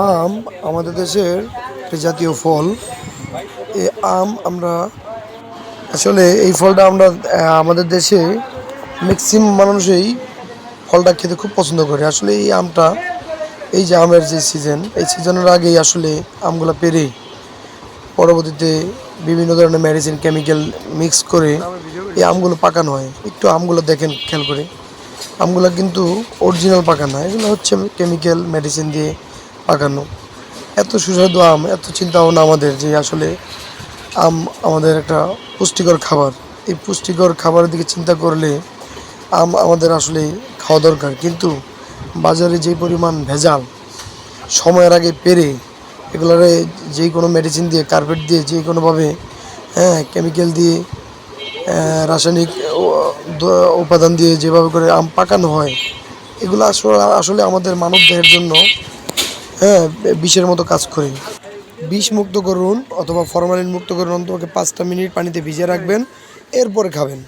আম আমাদের দেশের একটি জাতীয় ফল। এই আম আমরা আসলে এই ফলটা আমরা আমাদের দেশে ম্যাক্সিমাম মানুষই ফলটা খেতে খুব পছন্দ করে। আসলে এই আমটা, এই যে আমের যে সিজন এই সিজনের আগেই আসলে আমগুলো পেরে পরবর্তীতে বিভিন্ন ধরনের মেডিসিন কেমিক্যাল মিক্স করে এই আমগুলো পাকানো হয়। একটু আমগুলো দেখেন, খেয়াল করে। আমগুলো কিন্তু অরিজিনাল পাকানো হয় এগুলো হচ্ছে কেমিক্যাল মেডিসিন দিয়ে পাকানো এত সুস্বাদু আম, এত চিন্তা ভাবনা আমাদের যে আসলে আম আমাদের একটা পুষ্টিকর খাবার। এই পুষ্টিকর খাবারের দিকে চিন্তা করলে আম আমাদের আসলে খাওয়া দরকার। কিন্তু বাজারে যে পরিমাণ ভেজাল, সময়ের আগে পেরে এগুলোরে যে কোনো মেডিসিন দিয়ে কার্পেট দিয়ে, যে কোনোভাবে হ্যাঁ কেমিক্যাল দিয়ে রাসায়নিক উপাদান দিয়ে যেভাবে করে আম পাকানো হয়, এগুলো আসলে আসলে আমাদের মানব দেহের জন্য হ্যাঁ বিষের মতো কাজ করে। বিষ মুক্ত করুন অথবা ফরমালিন মুক্ত করুন অন্তত পাঁচটা মিনিট পানিতে ভিজিয়ে রাখবেন, এরপরে খাবেন।